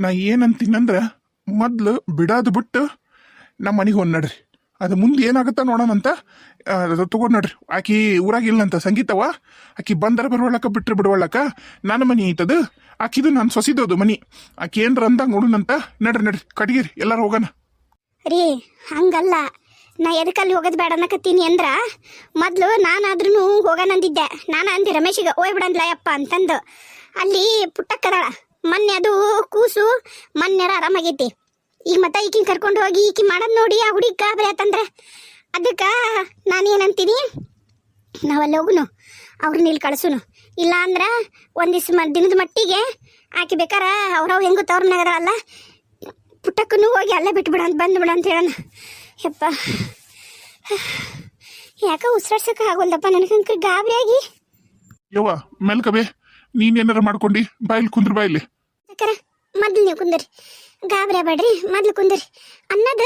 ನಾ ಏನಂತೀನಂದ್ರೆ ಮೊದ್ಲು ಬಿಡೋದು ಬಿಟ್ಟು ನಮ್ಮ ಮನೆಗೆ ಹೋಗಿ ನಡ್ರಿ. ಅದು ಮುಂದೆ ಏನಾಗುತ್ತೆ ನೋಡೋಣಂತ ತಗೊಂಡ್ ನೋಡ್ರಿ. ಆಕಿ ಊರಾಗ ಇಲ್ಲಂತ ಸಂಗೀತವ ಆಕಿ ಬಂದರ ಬರುವಳಕ ಬಿಟ್ರೆ ಬಿಡುವಳಕ ನನ್ನ ಮನಿ ಐತದು. ಆಕಿದು ನಾನು ಸೊಸಿದೋದು ಮನಿ. ಆಕಿ ಏನ್ರ ಅಂದಾಗ ನೋಡುನಂತ ನಡ್ರಿ ನಡ್ರಿ. ಕಟ್ಗಿರಿ, ಎಲ್ಲಾರು ಹೋಗೋಣ. ರೀ, ಹಂಗಲ್ಲ. ನಾ ಎದಕ್ಕಲ್ಲಿ ಹೋಗೋದು ಬೇಡ ಅನ್ನಕತ್ತೀನಿ ಅಂದ್ರ, ಮೊದ್ಲು ನಾನಾದ್ರೂ ಹೋಗೋಣಂದಿದ್ದೆ. ನಾನು ಅಂದಿ ರಮೇಶಿಗೆ, ಓಯ್ ಬಿಡಂದ್ಲಯಪ್ಪ ಅಂತಂದು. ಅಲ್ಲಿ ಪುಟ್ಟಕ್ಕದಾಳ. ಮೊನ್ನೆ ಅದು ಕೂಸು ಮೊನ್ನೆರ ಆರಾಮಾಗೈತಿ. ಈಗ ಮತ್ತೆ ಈಕಿನ ಕರ್ಕೊಂಡು ಹೋಗಿ ಈಕಿ ಮಾಡೋದು ನೋಡಿ ಆ ಹುಡುಗಿ ಗಾಬರಿ ಆತಂದ್ರೆ. ಅದಕ್ಕೆ ನಾನೇನಂತೀನಿ? ನಾವಲ್ಲಿ ಹೋಗುನು ಅವ್ರನ್ನ ಇಲ್ಲಿ ಕಳಿಸುನು. ಇಲ್ಲ ಅಂದ್ರೆ ಒಂದಿವ್ಸ ಮ, ದಿನದ ಮಟ್ಟಿಗೆ ಆಕಿ ಬೇಕಾರ ಅವ್ರವ್ ಹೆಂಗೂ ತವ್ರನ್ನಾಗದಲ್ಲ ಪುಟ್ಟಕ್ಕೂ ಹೋಗಿ ಅಲ್ಲೇ ಬಿಟ್ಬಿಡ ಅಂತ ಬಂದ್ಬಿಡ ಅಂತ ಹೇಳೋಣ. ಯಪ್ಪ. ಯಾಕ ಉಸಿರಾಡ್ಸಕ್ಕೆ ಆಗೋಲ್ದಪ್ಪ ನನಗಂಕ ಗಾಬರಿಯಾಗಿ. ಯವ್ವ ಮೆಲ್ಕಬೆ ನೀನೇನಾರ ಮಾಡ್ಕೊಂಡಿ, ಬಾಯಿಲ್ ಕುಂದ್ರ ಬಾಯಿಲಿ. ಅಕ್ಕರ ಮೊದ್ಲು ನೀವು ಕುಂದರಿ. ಗಾಬರಿ ಬೇಡ್ರಿ ಮೊದ್ಲು ಕುಂದರಿ. ಅನ್ನದ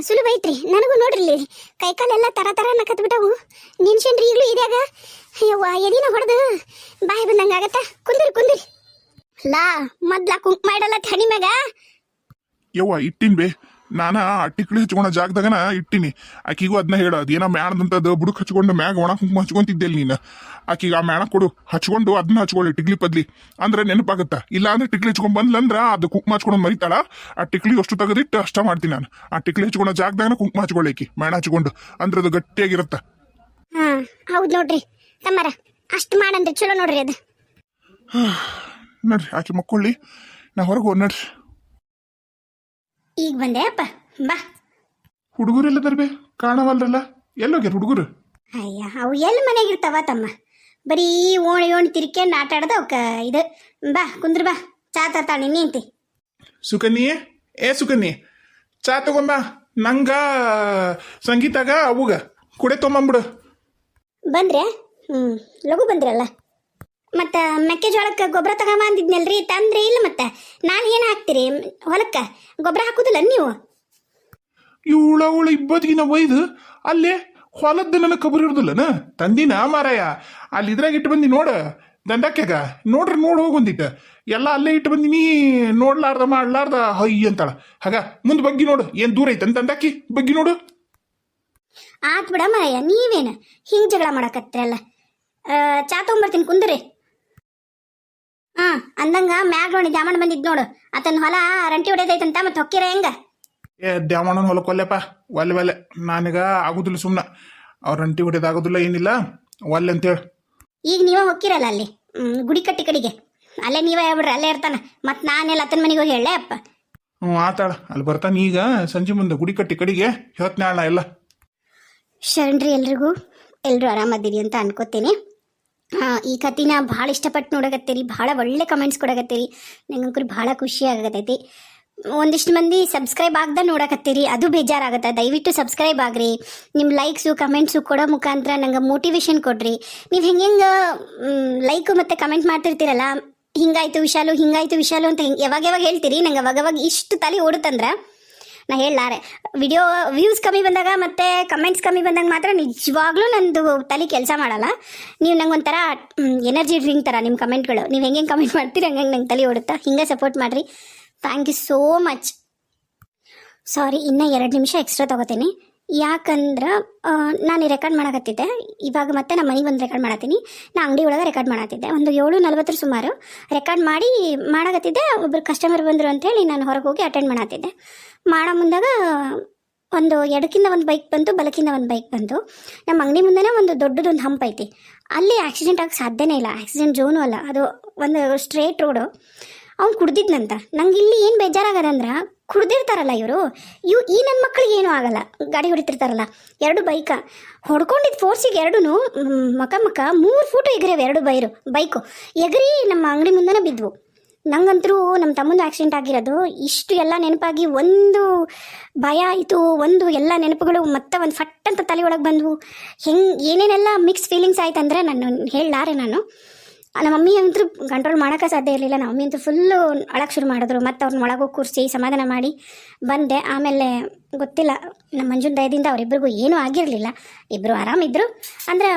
ಸುಲಭ ಐತ್ರಿ. ನನಗೂ ನೋಡ್ರಿ ಕೈ ಕಾಲೆಲ್ಲ ತರ ತರ ನಕತ್ ಬಿಟ್ಟವು ನಿನ್ಶೇನ್ರಿ ಈಗಲೂ ಇದ್ಯಾಗ? ಯವ್ವ, ಎದಿನ ಹೊಡೆದು? ಬಾಯಿ ಬಂದಂಗ ಆಗತ್ತ? ಕುಂದ್ರಿ ಕುಂದ್ರಿ. ಲಾ, ಮೊದ್ಲ ಕುಂಕ್ ಮಾಡಲ್ಲ ತಣಿ ಮ್ಯಾಗ. ಯವ್ವ, ಇಟ್ಟಿನ್ ಬೇ. ನಾನ ಆ ಟಿಕ್ಳಿ ಹಚ್ಕೊಳ ಜಾಗದಾಗನ ಇಟ್ಟಿನಿ. ಆಕಿಗೂ ಅದನ್ನ ಹೇಳ ಅದೇನ ಮ್ಯಾಣದಂಥದ್ದು ಬುಡಕ್ ಹಚ್ಕೊಂಡು ಮ್ಯಾಗ ಒಣ ಕುಂಕುಮ ಹಚ್ಕೊಂತಿದ್ದೆಲ್ಲ ನೀನು. ಆಕಿಗೆ ಆ ಮ್ಯಾಣ ಕೊಡು. ಹಚ್ಕೊಂಡು ಅದನ್ನ ಹಚ್ಕೊಳ್ಳಿ ಟಿಕ್ಲಿ ಪದ್ಲಿ. ಅಂದ್ರೆ ನೆನಪಾಗತ್ತ? ಇಲ್ಲ ಅಂದ್ರೆ ಟಿಕ್ಲಿ ಹಚ್ಕೊಂಡ್ ಬಂದ್ಲಂದ್ರ ಅದು ಕುಂಕುಮ ಹಚ್ಕೊಂಡು ಮರಿತಾಳ ಆ ಟಿಕ್ಲಿ ಅಷ್ಟು ತೆಗೆದಿಟ್ಟು ಅಷ್ಟ ಮಾಡ್ತೀನಿ ನಾನು. ಆ ಟಿಕ್ಲಿ ಹಚ್ಕೊಳೋ ಜಾಗದಾಗನ ಕುಂಕುಮ ಹಚ್ಕೊಳ್ಳಿ ಆಕಿ ಮ್ಯಾಣ ಹಚ್ಕೊಂಡು. ಅಂದ್ರೆ ಅದು ಗಟ್ಟಿಯಾಗಿರತ್ತ. ಹೌದು ಹೌದ್ ನೋಡ್ರಿ. ತಮ್ಮರ ಅಷ್ಟು ಮಾಡಂದ್ರೆ ಚಲೋ ನೋಡ್ರಿ ಅದು. ನಡ್ರಿ ಆಕೆ ಮಕ್ಕೊಳ್ಳಿ. ನಾ ಹೊರಗೆ ಹೋಗ್ ನಡ್ರಿ. ಈಗ ಬಂದೆ ಅಪ್ಪ. ಬಾ. ಹುಡುಗರೆಲ್ಲ ತರ್ಬೇ ಕಾಣವಲ್ರಲ್ಲ ಎಲ್ಲೋಗ್ಯಾರ ಹುಡುಗರು? ಅಯ್ಯ ಅವು ಎಲ್ಲಿ ಮನೆಗೆ ಇರ್ತಾವ ತಮ್ಮ? ಬರೀ ಓಣಿ ಓಣಿ ತಿರ್ಕೊಂಡು ಆಟ ಆಡದ ಅವಕ್ಕ ಇದು. ಬಾ ಕುಂದ್ರ ಬಾ. ಚಾ ತರ್ತಾಳೆ ನಿಂತಿ. ಸುಕನ್ನಿ ಏ ಸುಕನ್ನಿ ಚಾ ತಗೊಂಬ ನಂಗ ಸಂಗೀತಾಗ ಅವುಗ. ಕುಡೆ ತೊಗೊಂಬಂಬಿಡು ಬಂದ್ರೆ? ಹ್ಞೂ ಲಗು ಬಂದ್ರಲ್ಲ? ಮತ್ತು ಮೆಕ್ಕೆಜೋಳಕ್ಕೆ ಗೊಬ್ಬರ ತಗೊಂಬಂದಿದ್ನಲ್ರಿ ತಂದ್ರೆ ಇಲ್ಲ ಮತ್ತೆ? ನಾನು ಏನು ಹಾಕ್ತೀರಿ? ಹೊಲಕ್ಕೆ ಗೊಬ್ಬರ ಹಾಕುದಿಲ್ಲ ನೀವು? ಇವಳ ಅವಳ ಇಬ್ಬತ್ತಿಗಿನ ಒಯ್ದು ಅಲ್ಲೇ ಹೊಲದ್ದು ನನಗೆ ಕಬರ್ ಇರೋದಿಲ್ಲನ? ತಂದಿನ ಮಾರಾಯ ಅಲ್ಲಿ ಇದ್ರಾಗ ಇಟ್ಟು ಬಂದಿ ನೋಡ ದಂಡಕ್ಕೆಗ. ನೋಡ್ರಿ ನೋಡ್ ಹೋಗೊಂದಿಟ್ಟ ಎಲ್ಲ ಅಲ್ಲೇ ಇಟ್ಟು ಬಂದಿನಿ ನೋಡ್ಲಾರ್ದ ಮಾಡ್ಲಾರ್ದ ಹೈ ಅಂತಾಳ. ಹಾಗ ಮುಂದೆ ಬಗ್ಗಿ ನೋಡು ಏನ್ ದೂರ ಐತೆ ದಂಡಕ್ಕಿ ಬಗ್ಗಿ ನೋಡು. ಆತ್ ಬಿಡ ಮಾರಾಯ ನೀವೇನು? ಹಿಂಗೆ ಜಗಳ ಮಾಡಕತ್ತಿರಲ್ಲ. ಚಾ ತೊಗೊಂಬರ್ತೀನಿ ಕುಂದ್ರಿ. ಹಾಂ ಅಂದಂಗ ಮ್ಯಾಗ ನೋಡಿ ದ್ಯಾಮಣ್ಣ ಬಂದಿದ್ ನೋಡು. ಆತನ ಹೊಲ ರಂಟಿ ಹೊಡೆದೈತಂತ ಮತ್ತೆ ಹೊಕ್ಕಿರ ಹೆಂಗ? ಏ ದ್ಯಾಮಣ್ಣನ ಹೊಲ ಒಲ್ಲೆಪ್ಪ. ಒಲ್ಲೆ ಒಲ್ಲೆ. ನನಗ ಆಗುದಿಲ್ಲ ಸುಮ್ಮನೆ ಅವ್ರ ರಂಟಿ ಹೊಡೆದು ಆಗೋದಿಲ್ಲ ಏನಿಲ್ಲ. ಒಲ್ಲೆ ಅಂತೇಳಿ ಈಗ ನೀವೇ ಹೊಕ್ಕಿರಲ್ಲ ಅಲ್ಲಿ? ಹ್ಮ್, ಗುಡಿ ಕಟ್ಟಿ ಕಡೆಗೆ. ಅಲ್ಲೇ ನೀವೇ ಹೇಳ್ಬಿಡ್ರಿ ಅಲ್ಲೇ ಇರ್ತಾನ. ಮತ್ತೆ ನಾನೆಲ್ಲ ಅತ್ತನ ಮನೆಗೆ ಹೋಗಿ ಹೇಳೇ ಅಪ್ಪ. ಹ್ಞೂ ಆತಾಳ ಅಲ್ಲಿ ಬರ್ತಾನೆ ಈಗ ಸಂಜೆ ಮುಂದೆ ಗುಡಿ ಕಟ್ಟಿ ಕಡೆಗೆ. ಹೇಳ್ತೀನಿ ನಾ ಎಲ್ಲ. ಶರಣ್ರಿ ಎಲ್ರಿಗೂ. ಎಲ್ಲರೂ ಆರಾಮದಿರಿ ಅಂತ ಅನ್ಕೋತೀನಿ. ಈ ಕತೆನ ಭಾಳ ಇಷ್ಟಪಟ್ಟು ನೋಡಕತ್ತೀರಿ, ಭಾಳ ಒಳ್ಳೆ ಕಮೆಂಟ್ಸ್ ಕೊಡಕತ್ತೀರಿ. ನಂಗಂಕರು ಭಾಳ ಖುಷಿ ಆಗತೈತಿ ಒಂದಿಷ್ಟು ಮಂದಿ ಸಬ್ಸ್ಕ್ರೈಬ್ ಆಗ್ದ ನೋಡಕತ್ತೀರಿ, ಅದು ಬೇಜಾರಾಗತ್ತೆ. ದಯವಿಟ್ಟು ಸಬ್ಸ್ಕ್ರೈಬ್ ಆಗ್ರಿ. ನಿಮ್ಮ ಲೈಕ್ಸು ಕಮೆಂಟ್ಸು ಕೊಡೋ ಮುಖಾಂತರ ನಂಗೆ ಮೋಟಿವೇಶನ್ ಕೊಡ್ರಿ. ನೀವು ಹೆಂಗೆ ಹೆಂಗೆ ಲೈಕು ಮತ್ತು ಕಮೆಂಟ್ ಮಾಡ್ತಿರ್ತೀರಲ್ಲ, ಹಿಂಗಾಯ್ತು ವಿಶಾಲು ಹಿಂಗಾಯ್ತು ವಿಶಾಲು ಅಂತ ಹಿಂಗೆ ಯಾವಾಗ ಯಾವಾಗ ಹೇಳ್ತೀರಿ? ನಂಗೆ ಅವಾಗ ಅವಾಗ ಇಷ್ಟು ತಲೆ ಓಡುತ್ತಂದ್ರೆ ನಾ ಹೇಳಲಾರೆ. ವಿಡಿಯೋ ವ್ಯೂಸ್ ಕಮ್ಮಿ ಬಂದಾಗ ಮತ್ತೆ ಕಮೆಂಟ್ಸ್ ಕಮ್ಮಿ ಬಂದಾಗ ಮಾತ್ರ ನಿಜವಾಗ್ಲೂ ನಂದು ತಲೆ ಕೆಲಸ ಮಾಡಲ್ಲ. ನೀವು ನಂಗೆ ಒಂಥರ ಎನರ್ಜಿ ಡ್ರಿಂಕ್ ಥರ ನಿಮ್ಮ ಕಮೆಂಟ್ಗಳು ನೀವು ಹೆಂಗೆ ಕಮೆಂಟ್ ಮಾಡ್ತೀರಿ, ಹಂಗೆ ನಂಗೆ ತಲೆ ಓಡುತ್ತಾ? ಹಿಂಗೆ ಸಪೋರ್ಟ್ ಮಾಡಿರಿ. Thank you so much sorry ಇನ್ನೂ ಎರಡು ನಿಮಿಷ ಎಕ್ಸ್ಟ್ರಾ ತಗೋತೀನಿ. ಯಾಕಂದ್ರೆ ನಾನು ರೆಕಾರ್ಡ್ ಮಾಡಕತ್ತಿದ್ದೆ. ಇವಾಗ ಮತ್ತೆ ನಮ್ಮ ಮನೆಗೆ ಬಂದು ರೆಕಾರ್ಡ್ ಮಾಡತ್ತೀನಿ ನಾ ಅಂಗಡಿ ಒಳಗೆ ರೆಕಾರ್ಡ್ ಮಾಡತ್ತಿದ್ದೆ ಒಂದು ಏಳು ನಲ್ವತ್ತರ ಸುಮಾರು ರೆಕಾರ್ಡ್ ಮಾಡಿ ಮಾಡಕತ್ತಿದ್ದೆ. ಒಬ್ಬರು ಕಸ್ಟಮರ್ ಬಂದರು ಅಂತೇಳಿ ನಾನು ಹೊರಗೆ ಹೋಗಿ ಅಟೆಂಡ್ ಮಾಡತ್ತಿದ್ದೆ ಮಾಡೋ ಮುಂದಾಗ ಒಂದು ಎಡಕ್ಕಿಂದ ಒಂದು ಬೈಕ್ ಬಂತು, ಬಲಕ್ಕಿಂದ ಒಂದು ಬೈಕ್ ಬಂತು. ನಮ್ಮ ಅಂಗಡಿ ಮುಂದೆನೇ ಒಂದು ದೊಡ್ಡದೊಂದು ಹಂಪ್ ಐತಿ. ಅಲ್ಲಿ ಆಕ್ಸಿಡೆಂಟ್ ಆಗಕ್ಕೆ ಸಾಧ್ಯನೇ ಇಲ್ಲ. ಆಕ್ಸಿಡೆಂಟ್ ಜೋನು ಅಲ್ಲ. ಅದು ಒಂದು ಸ್ಟ್ರೇಟ್ ರೋಡು ಅವ್ನು ಕುಡ್ದಿದ್ನಂತ. ನಂಗೆ ಇಲ್ಲಿ ಏನು ಬೇಜಾರಾಗದಂದ್ರೆ ಕುಡ್ದಿರ್ತಾರಲ್ಲ ಇವರು. ಇವು ಈ ನನ್ನ ಮಕ್ಕಳಿಗೆ ಏನೂ ಆಗಲ್ಲ. ಗಾಡಿ ಹೊಡಿತಿರ್ತಾರಲ್ಲ. ಎರಡು ಬೈಕ. ಹೊಡ್ಕೊಂಡಿದ್ದ ಫೋರ್ಸಿಗೆ ಎರಡೂ ಮಕ ಮಕ ಮೂರು ಫೂಟು ಎಗರಿಯವು ಎರಡು ಬೈರು, ಬೈಕು. ಎಗರಿ ನಮ್ಮ ಅಂಗಡಿ ಮುಂದೆನೇ ಬಿದ್ವು. ನಂಗಂತರೂ ನಮ್ಮ ತಮ್ಮಂದು ಆಕ್ಸಿಡೆಂಟ್ ಆಗಿರೋದು. ಇಷ್ಟು ಎಲ್ಲ ನೆನಪಾಗಿ ಒಂದು ಭಯ ಆಯಿತು ಒಂದು ಎಲ್ಲ ನೆನಪುಗಳು ಮತ್ತೆ ಒಂದು ಫಟ್ ಅಂತ ತಲೆ ಒಳಗೆ ಬಂದವು. ಹೆಂಗೆ ಏನೇನೆಲ್ಲ ಮಿಕ್ಸ್ ಫೀಲಿಂಗ್ಸ್ ಆಯ್ತು ಅಂದರೆ ನಾನು ಹೇಳಲಾರೆ ನಾನು. ನಮ್ಮ ಮಮ್ಮಿ ಅಂತೂ ಕಂಟ್ರೋಲ್ ಮಾಡೋಕ್ಕೆ ಸಾಧ್ಯ ಇರಲಿಲ್ಲ. ನಮ್ಮ ಮಮ್ಮಿ ಅಂತೂ ಫುಲ್ಲು ಅಳಕ್ಕೆ ಶುರು ಮಾಡಿದ್ರು. ಮತ್ತು ಅವ್ರನ್ನ ಒಳಗೆ ಹೋಗಿ ಕೂರಿಸಿ ಸಮಾಧಾನ ಮಾಡಿ ಬಂದೆ. ಆಮೇಲೆ ಗೊತ್ತಿಲ್ಲ ನಮ್ಮ ಮಂಜುನ ದಯದಿಂದ ಅವರಿಬ್ಬರಿಗೂ ಏನೂ ಆಗಿರಲಿಲ್ಲ. ಇಬ್ಬರು ಆರಾಮಿದ್ರು ಅಂದ್ರೆ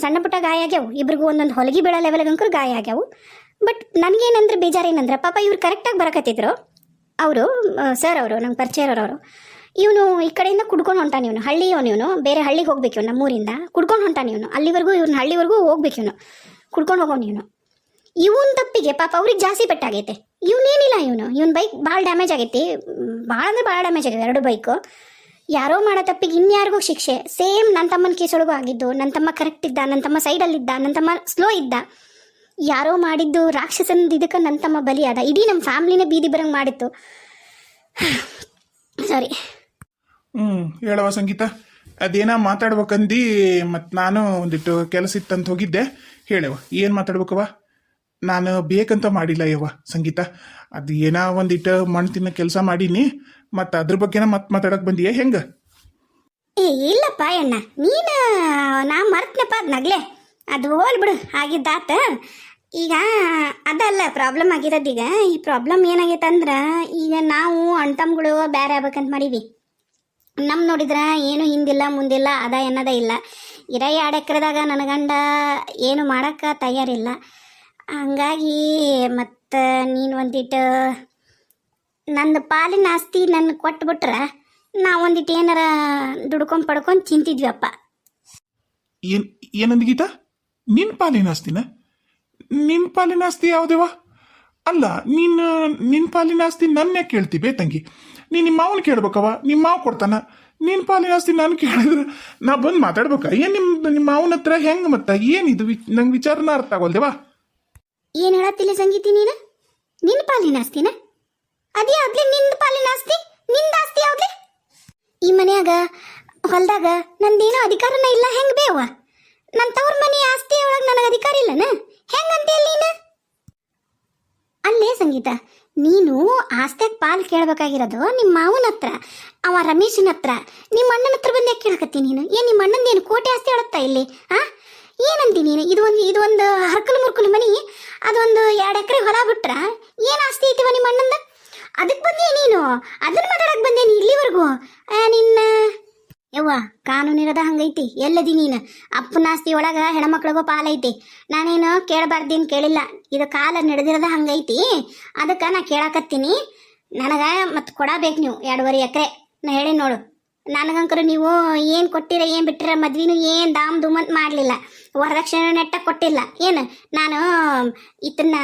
ಸಣ್ಣ ಪುಟ್ಟ ಗಾಯ ಆಗ್ಯಾವು. ಇಬ್ರಿಗೂ ಒಂದೊಂದು ಹೊಲಗಿ ಬೀಳೋ ಲೆವೆಲ್ಗಂಕರು ಗಾಯ ಆಗ್ಯಾವು. ಬಟ್ ನನಗೇನಂದ್ರೆ ಬೇಜಾರೇನಂದ್ರೆ ಪಾಪ ಇವ್ರು ಕರೆಕ್ಟಾಗಿ ಬರಕತ್ತಿದ್ರು. ಅವರು ಸರ್ ಅವರು, ನಂಗೆ ಪರಿಚಯ ಇರೋರು ಇವನು ಈ ಕಡೆಯಿಂದ ಕುಡ್ಕೊಂಡು ಹೊಂಟಾನ ಇವನು. ಹಳ್ಳಿಯವನು ಇವನು. ಬೇರೆ ಹಳ್ಳಿಗೆ ಹೋಗ್ಬೇಕು ಇವನು ನಮ್ಮೂರಿಂದ. ಕುಡ್ಕೊಂಡು ಹೊಂಟಾನ ಇವನು. ಅಲ್ಲಿವರೆಗೂ ಇವ್ರನ್ನ ಹಳ್ಳಿವರೆಗೂ ಹೋಗ್ಬೇಕು ಇವನು. ಕುಡ್ಕೊಂಡು ಹೋಗೋನು ಇವನು. ಇವನ್ ತಪ್ಪಿಗೆ ಪಾಪ ಅವ್ರಿಗೆ ಜಾಸ್ತಿ ಪೆಟ್ಟಾಗೈತೆ. ಇವನೇನಿಲ್ಲ ಇವನು. ಇವನ್ ಬೈಕ್ ಭಾಳ ಡ್ಯಾಮೇಜ್ ಆಗೈತಿ. ಭಾಳ ಅಂದ್ರೆ ಭಾಳ ಡ್ಯಾಮೇಜ್ ಆಗಿದೆ ಎರಡು ಬೈಕು ಯಾರೋ ಮಾಡೋ ತಪ್ಪಿಗೆ ಇನ್ಯಾರಿಗೂ ಶಿಕ್ಷೆ. ಸೇಮ್ ನನ್ನ ತಮ್ಮನ ಕೇಸೊಳಗೂ ಆಗಿದ್ದು ನನ್ನ ತಮ್ಮ ಕರೆಕ್ಟ್ ಇದ್ದ ನನ್ನ ತಮ್ಮ ಸೈಡಲ್ಲಿದ್ದ ನನ್ನ ತಮ್ಮ ಸ್ಲೋ ಇದ್ದ. ಯಾರೋ ಮಾಡಿದ್ದು ರಾಕ್ಷಸನ ಇದಕ್ಕೆ ನನ್ನ ತಮ್ಮ ಬಲಿಯಾದ. ಇಡೀ ನಮ್ಮ ಫ್ಯಾಮ್ಲಿನೇ ಬೀದಿ ಬರಂಗೆ ಮಾಡಿತ್ತು. ಸಾರಿ ಹ್ಞೂ ಹೇಳವ ಸಂಗೀತ. ಅದೇನ ಮಾತಾಡ್ಬೇಕಂದು ಮತ್ತು ನಾನು ಒಂದಿಟ್ಟು ಕೆಲಸ ಇತ್ತಂತ ಹೋಗಿದ್ದೆ. ಹೇಳವ ಏನು ಮಾತಾಡ್ಬೇಕವ್ವ? ನಾನು ಬೇಕಂತ ಮಾಡಿಲ್ಲ ಯವ್ವ, ಸಂಗೀತ. ಅದು ಏನೋ ಒಂದಿಟ್ಟು ಮಣ್ಣು ತಿನ್ನೋ ಕೆಲಸ ಮಾಡೀನಿ, ಮತ್ತು ಅದ್ರ ಬಗ್ಗೆನ ಮತ್ತೆ ಮಾತಾಡಕ್ಕೆ ಬಂದೀಯ, ಹೆಂಗೆ? ಏ, ಇಲ್ಲಪ್ಪ ಅಣ್ಣ, ನೀನು, ನಾ ಮರ್ತನಪ್ಪ ಅದು ನಗ್ಲೆ. ಅದು ಹೋಲ್ಬಿಡು ಆಗಿದ್ದಾತ. ಈಗ ಅದಲ್ಲ ಪ್ರಾಬ್ಲಮ್ ಆಗಿರೋದು ಈಗ. ಈ ಪ್ರಾಬ್ಲಮ್ ಏನಾಗೈತಂದ್ರೆ ಈಗ ನಾವು ಅಣ್ತಮ್ಗಳು ಬೇರೆ ಆಗ್ಬೇಕಂತ ಮಾಡೀವಿ. ನಮ್ಮ ನೋಡಿದ್ರೆ ಏನು ಹಿಂದಿಲ್ಲ, ಮುಂದಿಲ್ಲ, ಅದ ಏನದ ಇಲ್ಲ. ಇರ ಎರಡು ಎಕರೆದಾಗ ನನ್ನ ಗಂಡ ಏನು ಮಾಡೋಕ್ಕೆ ತಯಾರಿಲ್ಲ. ಹಂಗಾಗಿ ಮತ್ತು ನೀನು ಒಂದಿಟ್ಟು ನನ್ನ ಪಾಲಿನ ಆಸ್ತಿ ನನ್ನ ಕೊಟ್ಬಿಟ್ರೆ ನಾವು ಒಂದಿಟ್ಟು ಏನಾರ ದುಡ್ಕೊಂಡು ಪಡ್ಕೊಂಡು ತಿಂತಿದ್ವಿ ಅಪ್ಪ ಏನು, ಏನಂದ ಗೀತಾ? ನಿನ್ನ ಪಾಲಿನ ಆಸ್ತಿನ? ನಿನ್ನ ಪಾಲಿನ ಆಸ್ತಿ ಯಾವುದೇವ ಅಲ್ಲ, ನೀನು ನಿನ್ನ ಪಾಲಿನ ಆಸ್ತಿ ನನ್ನ ಕೇಳ್ತಿ ಬೇ ತಂಗಿ ನೀನು ನಿಮ್ಮ ಮಾವನ ಕೇಳ್ಬೇಕವ ನಿಮ್ಮ ಮಾವ ಕೊಡ್ತಾನ? ನಿನ್ನ ಪಾಲಿನ ಆಸ್ತಿ ನಾನು ಕೇಳಿದ್ರೆ ನಾ ಬಂದು ಮಾತಾಡ್ಬೇಕಾ? ಏನು ನಿಮ್ಮ ನಿಮ್ಮ ಮಾವನ ಹತ್ರ ಹೆಂಗೆ ಮತ್ತೆ? ಏನಿದು ನಂಗೆ ವಿಚಾರನ ಅರ್ಥ ಆಗೋಲ್ದೇವಾ ಏನು ಹೇಳತ್ತಿಲ್ಲ ಸಂಗೀತಿ ನೀನು? ನಿನ್ನ ಪಾಲಿನ ಆಸ್ತಿನ ಅದೇ ಆಗ್ಲಿ ನಿಂದ ಪಾಲಿನ ಆಸ್ತಿ ನಿಂದ ಆಸ್ತಿ ಯಾವ್ದ್ಲಿ ಈ ಮನ್ಯಾಗ, ಹೊಲ್ದಾಗ ನಂದೇನೋ ಅಧಿಕಾರನ ಇಲ್ಲ, ಹೆಂಗ್ ಬೇವ ನನ್ನ ತವ್ರ ಮನೆ ಆಸ್ತಿ ಒಳಗೆ ನನಗೆ ಅಧಿಕಾರ ಇಲ್ಲನ? ಹೆಂಗಂತೀಯ ನೀನು? ಅಲ್ಲೇ ಸಂಗೀತ. ನೀನು ಆಸ್ತಿಯಾಗ ಪಾಲ್ ಕೇಳಬೇಕಾಗಿರೋದು ನಿಮ್ಮ ಮಾವನ ಹತ್ರ, ಅವ ರಮೇಶನ ಹತ್ರ. ನಿಮ್ಮ ಅಣ್ಣನ ಹತ್ರ ಬಂದು ಕೇಳಕತ್ತಿ ನೀನು? ಏನ್ ನಿಮ್ಮ ಅಣ್ಣನ ಏನು ಕೋಟೆ ಆಸ್ತಿ ಹೇಳುತ್ತಾ ಇಲ್ಲಿ, ಆ? ಏನಂತಿ ನೀನು? ಇದು ಒಂದು ಇದು ಒಂದು ಹರ್ಕಲು ಮುರ್ಕಲು ಮನಿ, ಅದೊಂದು ಎರಡು ಎಕರೆ ಹೊಲ ಬಿಟ್ರ ಏನು ಆಸ್ತಿ ಐತಿವ ನಿಮ್ಮ ಅಣ್ಣಂದ? ಅದಕ್ಕೆ ಬಂದೆ ನೀನು. ಅದನ್ನ ಮಾತಾಡಕ್ ಬಂದೆ ನೀ ಇಲ್ಲಿವರೆಗೂ. ನಿನ್ನ ಯವ್ವ ಕಾನೂನಿರದ ಹಂಗೈತಿ. ಎಲ್ಲದಿ ನೀನು? ಅಪ್ಪನ ಆಸ್ತಿ ಒಳಗ ಹೆಣ್ಮಕ್ಳಿಗೂ ಪಾಲೈತಿ. ನಾನೇನು ಕೇಳಬಾರ್ದೇನು ಕೇಳಿಲ್ಲ. ಇದು ಕಾಲ ನಡೆದಿರದ ಹಂಗೈತಿ. ಅದಕ್ಕೆ ನಾ ಕೇಳಾಕತ್ತೀನಿ. ನನಗ ಮತ್ತೆ ಕೊಡಬೇಕು ನೀವು ಎರಡೂವರೆ ಎಕರೆ. ನಾ ಹೇಳಿ ನೋಡು. ನನಗಂಕರು ನೀವು ಏನು ಕೊಟ್ಟಿರ, ಏನು ಬಿಟ್ಟಿರ ಮದ್ವಿನೂ ಏನು ದಾಮ್ ದುಮ್ ಅಂತ ಮಾಡಲಿಲ್ಲ. ವರದಕ್ಷಿಣೆ ನೆಟ್ಟ ಕೊಟ್ಟಿಲ್ಲ. ಏನು? ನಾನು ಇದನ್ನ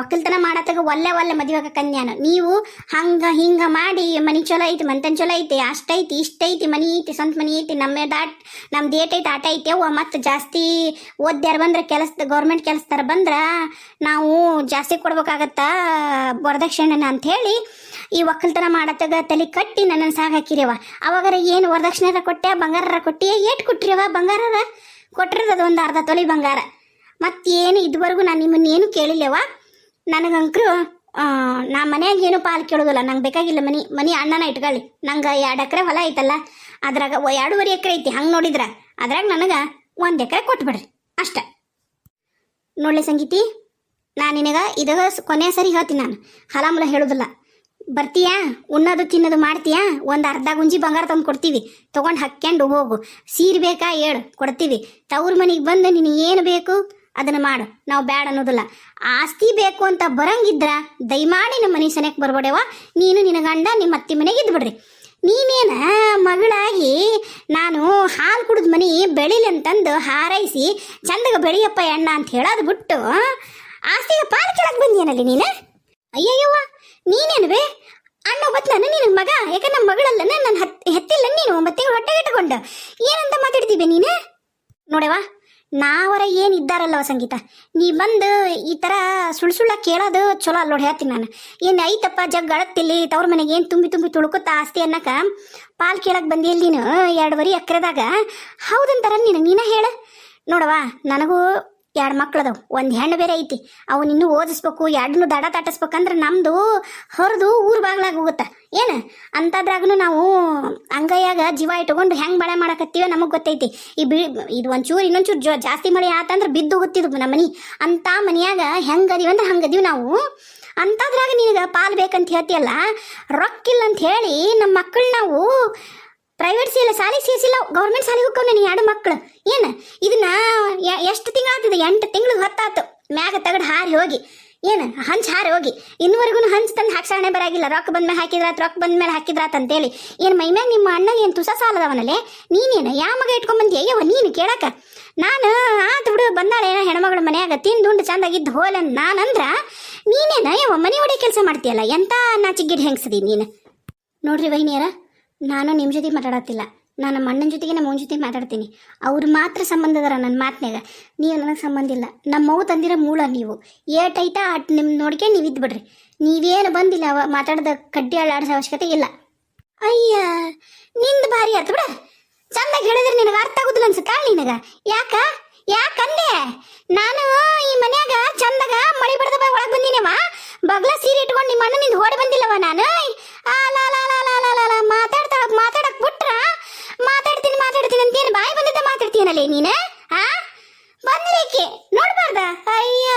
ಒಕ್ಕಲ್ತನ ಮಾಡತ್ತಾಗ ಒಲ್ಲೆ ಒಲ್ಲೆ ಮದುವೆ ಕನ್ಯಾನು ನೀವು ಹಂಗ ಹಿಂಗ ಮಾಡಿ ಮನಿ ಚಲೋ ಐತಿ, ಮಂತನ್ ಚಲೋ ಐತಿ ಅಷ್ಟೈತಿ ಇಷ್ಟೈತಿ ಮನಿ ಐತಿ, ಸ್ವಂತ ಮನಿ ಐತಿ, ನಮ್ಮ ದಾಟ್ ನಮ್ದು ಏಟೈತಿ ಆಟ ಐತಿ ಅವ ಮತ್ತೆ ಜಾಸ್ತಿ ಓದ್ಯಾರ ಬಂದ್ರೆ ಕೆಲಸ, ಗೌರ್ಮೆಂಟ್ ಕೆಲಸದಾರ ಬಂದ್ರ ನಾವು ಜಾಸ್ತಿ ಕೊಡ್ಬೇಕಾಗತ್ತ ವರದಕ್ಷಿಣೆನ ಅಂತ ಹೇಳಿ ಈ ಒಕ್ಕಲ್ತನ ಮಾಡತ್ತಾಗ ತಲೆ ಕಟ್ಟಿ ನನ್ನನ್ನು ಸಾಗ ಹಾಕಿರ್ಯವ. ಅವಾಗಾರ ಏನು ವರದಕ್ಷಿಣೆ ಕೊಟ್ಟೆ ಬಂಗಾರ ಕೊಟ್ಟಿ ಏಟ್ ಕೊಟ್ರಿಯವ ಬಂಗಾರರ? ಕೊಟ್ಟಿರೋದು ಒಂದು ಅರ್ಧ ತೊಲಿ ಬಂಗಾರ. ಮತ್ತೇನು ಇದುವರೆಗೂ ನಾನು ನಿಮ್ಮನ್ನೇನು ಕೇಳಿಲ್ಲವ ನನಗಂಕ್ರು ನಾ ಮನ್ಯಾಗ ಏನು ಪಾಲು ಕೇಳೋದಿಲ್ಲ. ನಂಗೆ ಬೇಕಾಗಿಲ್ಲ ಮನಿ ಮನಿ ಅಣ್ಣನ ಇಟ್ಕೊಳ್ಳಿ. ನಂಗೆ ಎರಡು ಎಕರೆ ಹೊಲ ಐತಲ್ಲ, ಅದ್ರಾಗ ಎರಡೂವರೆ ಎಕರೆ ಐತಿ, ಹಂಗೆ ನೋಡಿದ್ರ? ಅದ್ರಾಗ ನನಗೆ ಒಂದು ಎಕರೆ ಕೊಟ್ಬಿಡ್ರಿ, ಅಷ್ಟ. ನೋಡಲಿ ಸಂಗೀತಿ ನಾನು ನಿನಗೆ ಇದಾಗ ಕೊನೆಯ ಸರಿ ಹೇಳ್ತೀನಿ ನಾನು. ಹಲಾಮುಲ ಹೇಳೋದಿಲ್ಲ. ಬರ್ತೀಯಾ? ಉನ್ನದು ತಿನ್ನೋದು ಮಾಡ್ತೀಯಾ? ಒಂದು ಅರ್ಧ ಗುಂಜಿ ಬಂಗಾರ ತಂದು ಕೊಡ್ತೀವಿ. ತೊಗೊಂಡು ಹಾಕ್ಕೊಂಡು ಹೋಗು. ಸೀರೆ ಬೇಕಾ ಹೇಳು. ಕೊಡ್ತೀವಿ. ತವ್ರ ಮನೆಗೆ ಬಂದು ನೀನು ಏನು ಬೇಕು ಅದನ್ನು ಮಾಡು. ನಾವು ಬ್ಯಾಡ ಅನ್ನೋದಿಲ್ಲ. ಆಸ್ತಿ ಬೇಕು ಅಂತ ಬರಂಗಿದ್ರ ದಯಮಾಡಿ ನಮ್ಮ ಮನೆ ಸನಿಯಕ್ಕೆ ಬರ್ಬೇಡವ ನೀನು ನಿನ್ನ ಗಂಡ ನಿಮ್ಮ ಅತ್ತಿ ಮನೆಗೆ ಇದ್ಬಿಡ್ರಿ ನೀನೇನ ಮಗಳಾಗಿ ನಾನು ಹಾಲು ಕುಡಿದ ಮನೆ ಬೆಳಿಲಿ ಅಂತಂದು ಹಾರೈಸಿ ಚಂದಗ ಬೆಳಿಯಪ್ಪ ಎಣ್ಣ ಅಂತ ಹೇಳೋದು ಬಿಟ್ಟು ಆಸ್ತಿಗೆ ಪಾಲು ಕೆಳಗೆ ಬಂದಿಯನಲ್ಲಿ ನೀನು? ಅಯ್ಯಯ್ಯವ್ವ, ನೀನೇನು ಬೇ? ಅಣ್ಣ ಒಬ್ಬತ್ಲನ ನಿನ್ನ ಮಗ? ಯಾಕೆ ನಮ್ಮ ಮಗಳಲ್ಲ ನನ್ನ ಹತ್ ಹೆತ್ತಿಲ್ಲ ನೀನು ತಿಂಗಳು ಹೊಟ್ಟೆ ಇಟ್ಟುಕೊಂಡು ಏನಂತ ಮಾತಾಡ್ತೀವಿ ನೀನು? ನೋಡವ ನಾವರ ಏನು ಇದ್ದಾರಲ್ಲವ ಸಂಗೀತ? ನೀ ಬಂದು ಈ ಥರ ಸುಳ್ಳು ಸುಳ್ಳ ಕೇಳೋದು ಚಲೋ ಅಲ್ಲ ನೋಡಿ ಹೇಳ್ತೀನಿ ನಾನು. ಏನು ಐತಪ್ಪ ಜಗ್ ಅಳತ್ತಿಲ್ಲಿ? ತವ್ರ ಮನೆಗೆ ಏನು ತುಂಬಿ ತುಂಬಿ ತುಳುಕುತ್ತಾ ಆಸ್ತಿ ಅನ್ನಕ? ಪಾಲ್ ಕೇಳಕ್ ಬಂದಿ ನೀನು, ಎರಡುವರೆ ಎಕರೆದಾಗ? ಹೌದಂತಾರ ನೀನು, ನೀನ ಹೇಳ. ನೋಡವ ನನಗೂ ಎರಡು ಮಕ್ಳದವು. ಒಂದು ಹೆಣ್ಣು ಬೇರೆ ಐತಿ. ಅವನು ಇನ್ನೂ ಓದಿಸ್ಬೇಕು ಎರಡನ್ನೂ ದಡ ತಾಟಿಸ್ಬೇಕಂದ್ರೆ ನಮ್ದು ಹೊರದು ಊರ್ ಬಾಗ್ಲಾಗ ಹೋಗುತ್ತೆ. ಏನು? ಅಂಥದ್ರಾಗೂ ನಾವು ಅಂಗೈಯಾಗ ಜೀವ ಇಟ್ಕೊಂಡು ಹೆಂಗೆ ಬಳೆ ಮಾಡಕತ್ತೀವೋ ನಮಗೆ ಗೊತ್ತೈತಿ. ಈ ಬಿ ಇದು ಒಂಚೂರು ಇನ್ನೊಂಚೂರು ಜೋ, ಜಾಸ್ತಿ ಮಳೆ ಆತಂದ್ರೆ ಬಿದ್ದು ಗೊತ್ತಿದ್ವು ನಮ್ಮ ಮನೆ ಅಂಥ ಮನೆಯಾಗ ಹೆಂಗೆ ಅದೀವಿ ಅಂದ್ರೆ ಹಂಗೆ ಅದೀವಿ ನಾವು. ಅಂಥದ್ರಾಗ ನಿನಗೆ ಪಾಲು ಬೇಕಂತ ಹೇಳ್ತೀಯಲ್ಲ ರೊಕ್ಕಿಲ್ಲ ಅಂತ ಹೇಳಿ ನಮ್ಮ ಮಕ್ಕಳು ನಾವು ಪ್ರೈವೇಟ್ ಸೇಲ ಸಾಲಿ ಸೇರಿಸಿಲ್ಲ ಗೌರ್ಮೆಂಟ್ ಶಾಲೆಗೆ ಹೋಗ್ಕೊಂಡೆ ನೀ ಎರಡು ಮಕ್ಕಳು ಏನು? ಇದನ್ನ ಎಷ್ಟು ತಿಂಗಳಾಗ್ತದೆ? ಎಂಟು ತಿಂಗಳು ಹೊತ್ತಾತು. ಮ್ಯಾಗ ತಗಡು ಹಾರಿ ಹೋಗಿ. ಏನು? ಹಂಚ್ ಹಾರಿ ಹೋಗಿ. ಇನ್ನುವರೆಗೂ ಹಂಚ್ ತಂದು ಹಾಕ್ಸಾಣೆ ಬರಾಗಿಲ್ಲ. ರೊಕ್ಕ ಬಂದ್ಮೇಲೆ ಹಾಕಿದ್ರಾತ್, ರೊಕ್ಕ ಬಂದ್ಮೇಲೆ ಹಾಕಿದ್ರಾತ್ ಅಂತೇಳಿ. ಏನು ಮೈಮ್ಯಾಗ ನಿಮ್ಮ ಅಣ್ಣ ಏನು ತುಸ ಸಾಲದವನಲ್ಲೇ? ನೀನೇನು? ಯಾವ ಮಗ ಇಟ್ಕೊಂಬಂದಿ ಅಯ್ಯವ ನೀನು ಕೇಳಕ. ನಾನು, ಆತ ಬಿಡು, ಬಂದಾಳೆ ಏನೋ ಹೆಣ್ಮಗಳ ಮನ್ಯಾಗ. ತಿಂದುಂಡು ಚಂದಾಗಿದ್ದು ಹೋಲನ್ ನಾನಂದ್ರ? ನೀನೇನ? ಅಯ್ಯವ ಮನೆ ಒಡೆ ಕೆಲಸ ಮಾಡ್ತೀಯಲ್ಲ? ಎಂತ ನಾಚಿಗಿಡ್ ಹೆಂಗ್ಸದಿ ನೀನು? ನೋಡ್ರಿ ವೈನಿಯರ. ನಾನು ನಿಮ್ಮ ಜೊತೆ ಮಾತಾಡತ್ತಿಲ್ಲ. ನಾನು ನಮ್ಮ ಅಣ್ಣನ ಜೊತೆಗೆ ನಮ್ಮ ಜೊತೆ ಮಾತಾಡ್ತೀನಿ. ಅವ್ರು ಮಾತ್ರ ಸಂಬಂಧ ಅದರ ನನ್ನ ಮಾತಿನಾಗ ನೀವು ನನಗೆ ಸಂಬಂಧ ಇಲ್ಲ. ನಮ್ಮವು ತಂದಿರೋ ಮೂಳ ನೀವು. ಏಟೈತಾ ಆಟ ನಿಮ್ಮ ನೋಡ್ಕೆ ನೀವು ಇದ್ಬಿಡ್ರಿ ನೀವೇನು ಬಂದಿಲ್ಲ ಅವ ಮಾತಾಡ್ದ ಕಡ್ಡಿ ಆಡಿಸೋ ಅವಶ್ಯಕತೆ ಇಲ್ಲ. ಅಯ್ಯ, ನಿಂದು ಭಾರಿ ಆಯ್ತು ಬಿಡ. ಚಂದಾಗಿ ಹೇಳಿದ್ರೆ ನಿನಗೆ ಅರ್ಥ ಆಗುದಿಲ್ಲ ಅನ್ಸುತ್ತಾ ನಿನಗ? ಯಾಕ? ಯಾಕಂದೆ? ನಾನು ಈ ಮನ್ಯಾಗ ಚಂದಾಗ ಮಳಿ ಬಡದ ಒಳಗೆ ಬಂದಿನವ? ಬಗ್ಲ ಸೀರೆ ಇಟ್ಕೊಂಡು ನಿಮ್ಮ ಅಣ್ಣನಿಂದ ಓಡಿ ಬಂದಿಲ್ಲವ ನಾನು? ಮಾತಾಡ್ತಾಳಕ್ ಮಾತಾಡಕ್ ಬಿಟ್ರ? ಮಾತಾಡ್ತೀನಿ ಮಾತಾಡ್ತೀನಿ ಅಂತೇನು ಬಾಯಿ ಬಂದಿದ್ದ ಮಾತಾಡ್ತೀನಲ್ಲೇ ನೀನು? ಆ? ಬಂದ್ರೇಕೆ ನೋಡ್ಬಾರ್ದ? ಅಯ್ಯ.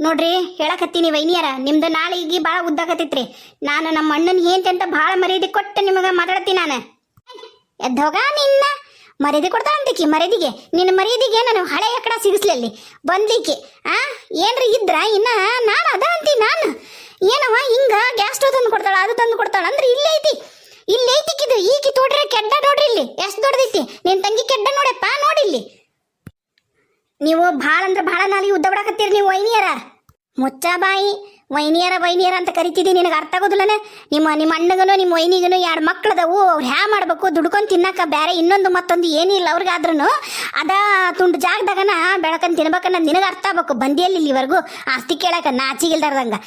ನೋಡ್ರಿ, ಹೇಳಕತ್ತೀನಿ ವೈನಿಯರ, ನಿಮ್ದು ಈಗಿ ಭಾಳ ಉದ್ದಾಗತ್ತೈತ್ರಿ. ನಾನು ನಮ್ಮ ಅಣ್ಣನ ಏಂತ ಅಂತ ಭಾಳ ಮರ್ಯಾದೆ ಕೊಟ್ಟು ನಿಮಗೆ ಮಾತಾಡ್ತೀನಿ ನಾನು. ಎದ್ದೋಗ ನಿನ್ನ. ಮರ್ಯಾದೆ ಕೊಡ್ತಾಳಂತಿಕಿ ಮರ್ಯಾದಿಗೆ. ನಿನ್ನ ಮರ್ಯಾದಿಗೆ ನಾನು ಹಳೆ ಎಕಡ ಸಿಗಿಸ್ಲಲ್ಲಿ. ಬಂದ್ಲಿಕ್ಕೆ ಆ, ಏನ್ರಿ ಇದ್ರ ಇನ್ನ ನಾನು ಅದ ಅಂತಿ ನಾನು. ಏನವ, ಹಿಂಗ ಗ್ಯಾಸ್ ಸ್ಟವ್ ತಂದು ಕೊಡ್ತಾಳ, ಅದು ತಂದು ಕೊಡ್ತಾಳ ಅಂದ್ರೆ ಇಲ್ಲೇ ಐತಿ. ಇಲ್ಲೇ ಐತಿಕ್ಕಿದು ಈಕಿ ತೋಡ್ರೆ ಕೆಡ್ಡ ನೋಡ್ರಿ ಇಲ್ಲಿ, ಎಷ್ಟು ದೊಡ್ಡದೈತಿ. ನಿನ್ ತಂಗಿ ಕೆಡ್ಡ ನೋಡಪ್ಪ ನೋಡಿಲ್ಲಿ ನೀವು ಭಾಳ ಅಂದ್ರೆ ಭಾಳ ನಾಲಿಗೆ ಉದ್ದ ಬಿಡಾಕತ್ತೀರಿ ನೀವು ವೈನಿಯರ. ಮುಚ್ಚ ಬಾಯಿ ವೈನಿಯರ ವೈನಿಯರ ಅಂತ ಕರಿತಿದ್ದೀನಿ, ನಿನಗೆ ಅರ್ಥ ಆಗೋದಿಲ್ಲನೆ ನಿಮ್ಮ ನಿಮ್ಮ ಅಣ್ಣಗನು, ನಿಮ್ಮ ವೈನಿಗನು ಎರಡು ಮಕ್ಳದವು, ಅವ್ರು ಹ್ಯಾ ಮಾಡಬೇಕು, ದುಡ್ಕೊಂಡು ತಿನ್ನಕ್ಕ ಬೇರೆ ಇನ್ನೊಂದು ಮತ್ತೊಂದು ಏನಿಲ್ಲ ಅವ್ರಿಗಾದ್ರೂ ಅದ ತುಂಡು ಜಾಗದಾಗನ ಬೆಳಕನ್ ತಿನ್ಬೇಕನ್ನ ನಿನಗೆ ಅರ್ಥ ಆಗ್ಬೇಕು, ಬಂದಿಯಲ್ಲಿ ಇಲ್ಲಿವರೆಗೂ? ಆಸ್ತಿ ಕೇಳಕ ನಾಚಿಗಿಲ್ದಾರ್ದಂಗ.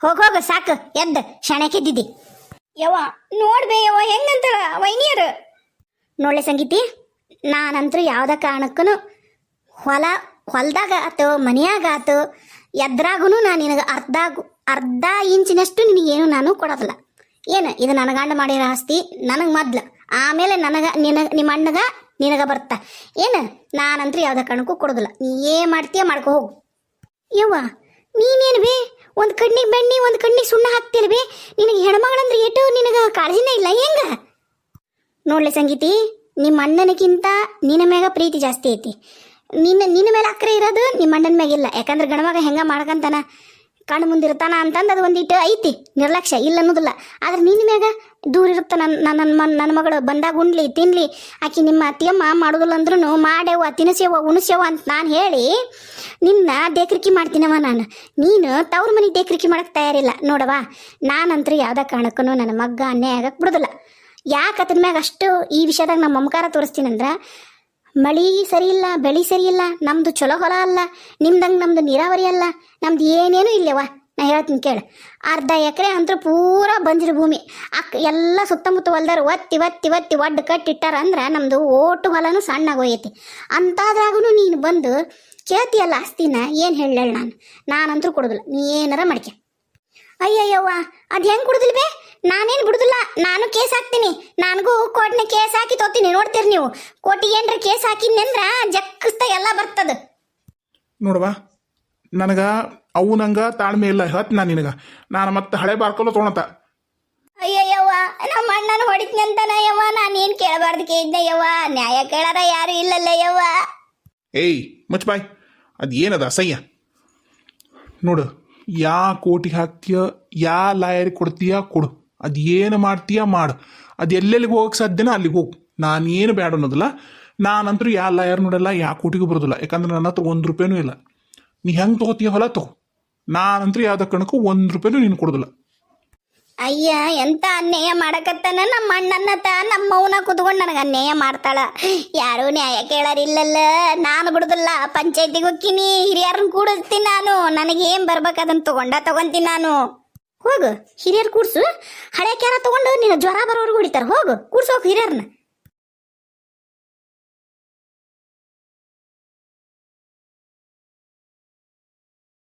ಹೋಗ ಹೋಗ, ಸಾಕು, ಎದ್ದು ಶಣಕ್ಕಿದ್ದಿದ್ದಿ ಯವ್ವ, ನೋಡ್ಬೇ ಯವ್ವ ಹೆಂಗಂತ ವೈನಿಯರು? ನೋಡ್ಲೆ ಸಂಗೀತಿ, ನಾನಂತರೂ ಯಾವುದೇ ಕಾರಣಕ್ಕೂ ಹೊಲ, ಹೊಲ್ದಾಗ ಆತು, ಮನೆಯಾಗ ಆತು ಎದ್ರಾಗೂ ನಾನು ನಿನಗೆ ಅರ್ಧ ಅರ್ಧ ಇಂಚಿನಷ್ಟು ನಿನಗೇನು ನಾನು ಕೊಡೋದಿಲ್ಲ. ಏನು ಇದು ನನ್ನ ಗಂಡ ಮಾಡಿರೋ ಆಸ್ತಿ? ನನಗೆ ಮೊದ್ಲು. ಆಮೇಲೆ ನನಗೆ ನಿನಗೆ ನಿಮ್ಮ ಅಣ್ಣಗ ನಿನಗೆ ಬರ್ತಾ. ಏನು? ನಾನಂತೂ ಯಾವುದೇ ಕಾರಣಕ್ಕೂ ಕೊಡೋದಿಲ್ಲ. ನೀ ಏನು ಮಾಡ್ತೀಯ ಮಾಡ್ಕೊ ಹೋಗು. ಯವ್ವ, ನೀನೇನು ಬೇ? ಒಂದು ಕಣ್ಣಿಗೆ ಬೆಣ್ಣಿ, ಒಂದು ಕಣ್ಣಿಗೆ ಸುಣ್ಣ ಹಾಕ್ತಿಲ್ಲ ಬೇ? ನಿನಗೆ ಹೆಣ್ಮಗಳಂದ್ರೆ ಏಟು ನಿನಗೆ ಕಾಳಜಿನೇ ಇಲ್ಲ, ಹೆಂಗ? ನೋಡ್ಲಿ ಸಂಗೀತಿ, ನಿಮ್ಮ ಅಣ್ಣನಕ್ಕಿಂತ ನಿನ್ನ ಮ್ಯಾಗ ಪ್ರೀತಿ ಜಾಸ್ತಿ ಐತಿ. ನಿನ್ನ ನಿನ್ನ ಮೇಲೆ ಅಕ್ರೆ ಇರೋದು ನಿಮ್ಮ ಅಣ್ಣನ ಮ್ಯಾಗಿಲ್ಲ ಯಾಕಂದ್ರೆ ಗಣಮಗ ಹೆಂಗೆ ಮಾಡ್ಕಂತಾನ? ಕಣ್ಣು ಮುಂದಿರ್ತಾನ ಅಂತಂದು ಅದು ಒಂದಿಟ್ಟು ಐತಿ, ನಿರ್ಲಕ್ಷ್ಯ, ಇಲ್ಲ ಅನ್ನೋದಿಲ್ಲ. ಆದ್ರೆ ನಿನ್ನ ಮ್ಯಾಗ ದೂರ ಇರುತ್ತೆ ನನ್ನ ನನ್ನ ನನ್ನ ಮಗಳು. ಬಂದಾಗ ಉಣ್ಲಿ, ತಿನ್ಲಿ, ಆಕಿ ನಿಮ್ಮ ಅತ್ತಿಯಮ್ಮ ಮಾಡೋದಿಲ್ಲ ಅಂದ್ರೂ ಮಾಡ್ಯವ ತಿನ್ಸ್ಯವ ಉಣಿಸ್ಯವ ಅಂತ ನಾನು ಹೇಳಿ ನಿನ್ನ ದೇಕ್ರಿಕಿ ಮಾಡ್ತೀನವ ನಾನು. ನೀನು ತವ್ರ ಮನೆ ದೇಕ್ರಿಕಿ ಮಾಡಕ್ಕೆ ತಯಾರಿಲ್ಲ. ನೋಡವಾ ನಾನಂತೂ ಯಾವುದೇ ಕಾರಣಕ್ಕೂ ನನ್ನ ಮಗ್ಗ ಅನ್ಯಾಯ ಆಗಕ್ಕೆ ಬಿಡೋದಿಲ್ಲ. ಯಾಕೆ ಅದ್ರ ಮ್ಯಾಗ ಅಷ್ಟು ಈ ವಿಷಯದಾಗ ನಮ್ಮ ಮಮಕಾರ ತೋರಿಸ್ತೀನಂದ್ರ ಮಳಿ ಸರಿಯಿಲ್ಲ, ಬೆಳಿ ಸರಿಯಿಲ್ಲ, ನಮ್ದು ಚಲೋ ಹೊಲ ಅಲ್ಲ, ನಿಮ್ದಂಗೆ ನಮ್ದು ನೀರಾವರಿ ಅಲ್ಲ, ನಮ್ದು ಏನೇನು ಇಲ್ಲವ? ನಾ ಹೇಳ್ತೀನಿ ಕೇಳು. ಅರ್ಧ ಎಕರೆ ಅಂತೂ ಪೂರಾ ಬಂದಿರೋ ಭೂಮಿ. ಅಕ್ ಎಲ್ಲ ಸುತ್ತಮುತ್ತ ಹೊಲ್ದಾರು ಒತ್ತಿ ಒತ್ತಿ ಒತ್ತಿ ಒಡ್ಡು ಕಟ್ಟಿಟ್ಟಾರ ಅಂದ್ರೆ ನಮ್ದು ಓಟು ಹೊಲನೂ ಸಣ್ಣಾಗೋಯೈತಿ ಅಂತಾದ್ರಾಗೂ ನೀನು ಬಂದು ಕೇಳ್ತಿಯಲ್ಲ ಆಸ್ತಿನ, ಏನು ಹೇಳಲ್ಲ ನಾನು? ನಾನಂತ್ರೂ ಕೊಡೋದಿಲ್ಲ. ನೀ ಏನಾರ ಮಾಡ್ಕೆ. ಅಯ್ಯಯ್ಯವ್ವ, ಅದು ಹೆಂಗೆ ಕೊಡುದಿಲ್ಲ ಬೇ? ನಾನೇನು ಬಿಡುದಿಲ್ಲ. ನಾನು ಕೇಸ್ ಹಾಕ್ತೀನಿ. ನನಗೂ ಕೋರ್ಟ್ನ ಕೇಸ್ ಹಾಕಿ ತೋತೀನಿ. ನೋಡ್ತೀರಿ ನೀವು. ಕೋರ್ಟಿಗೆ ಏನ್ರ ಕೇಸ್ ಹಾಕಿದ್ನಿ ಅಂದ್ರ ಜಕ್ಕಸ್ತ ಎಲ್ಲ ಬರ್ತದ. ನೋಡವಾ ನನಗ ಅವು ನಂಗ ತಾಳ್ಮೆ ಇಲ್ಲ. ಹತ್ ನಾನು ನಿನಗ. ನಾನು ಮತ್ತೆ ಹಳೆ ಬಾರ್ಕೊಲ್ಲ ತೊಗೊಳತ ಅಯ್ಯಯ್ಯವ್ವ ನಮ್ಮ ಅಣ್ಣನ ಹೊಡಿತೀನಿ ಅಂತಾನ ಯವ್ವ. ಏನು ಕೇಳಬಾರ್ದು ಕೇಳಿದ್ದೆ ಯವ್ವ ನ್ಯಾಯ ಕೇಳಾರ ಯಾರು ಇಲ್ಲಲ್ಲ ಯವ್ವ ಏಯ್ ಮುಚ್ಚ ಬಾಯ್ ಅದು ಏನದ ಅಸಹ್ಯ? ನೋಡು ಯಾ ಕೋಟಿಗೆ ಹಾಕ್ತೀಯ ಯಾ ಲಾಯರ್ ಕೊಡ್ತೀಯ ಕೊಡು. ಅದು ಏನು ಮಾಡ್ತೀಯ ಮಾಡು. ಅದು ಎಲ್ಲೆಲ್ಲಿಗೆ ಹೋಗಕ್ಕೆ ಸಾಧ್ಯನ ಅಲ್ಲಿಗೆ ಹೋಗು. ನಾನು ಏನು ಬೇಡ ಅನ್ನೋದಿಲ್ಲ. ನಾನಂತರೂ ಯಾ ಲಾಯರ್ ನೋಡಲ್ಲ, ಯಾ ಕೋಟಿಗೂ ಬರೋದಿಲ್ಲ. ಯಾಕಂದ್ರೆ ನನ್ನ ಹತ್ರ ಒಂದು ರೂಪಾಯಿನೂ ಇಲ್ಲ. ನೀ ಹೆಂಗೆ ತೊಗೋತೀಯ ಹೊಲ ತಗೋ. ನಾನಂತರೂ ಯಾವ್ದು ಕಣಕ್ಕೂ ಒಂದು ರೂಪಾಯಿನೂ ನೀನು ಕೊಡೋದಿಲ್ಲ. ಅಯ್ಯ, ಎಂತ ಅನ್ಯಾಯ ಮಾಡಕತ್ತಾನ ನಮ್ಮ ತ ನಮ್ಮ ಮೌನ ಕುತ್ಕೊಂಡು ನನಗೆ ಅನ್ಯಾಯ ಮಾಡ್ತಾಳ. ಯಾರು ನ್ಯಾಯ ಕೇಳಾರಿಲ್ಲಲ್ಲ. ನಾನು ಬಿಡುದಿಲ್ಲ. ಪಂಚಾಯತಿಗೆ ಹೋಗ್ತೀನಿ. ಹಿರಿಯರನ್ನ ಕೂಡಿಸ್ತೀನಿ ನಾನು. ನನಗೇನು ಬರ್ಬೇಕು ಅದನ್ನ ತಗೊಂಡ ತಗೊಂತೀನಿ ನಾನು. ಹೋಗು ಹಿರಿಯರ್ ಕೂಡ್ಸು ಹಳೆ ಕ್ಯಾರ ತಗೊಂಡು ನಿನ್ನ ಜ್ವರ ಬರೋರ್ಗು ಹೊಡಿತಾರೆ. ಹೋಗು ಕೂಡ್ಸೋಕು ಹಿರಿಯರ್ನ.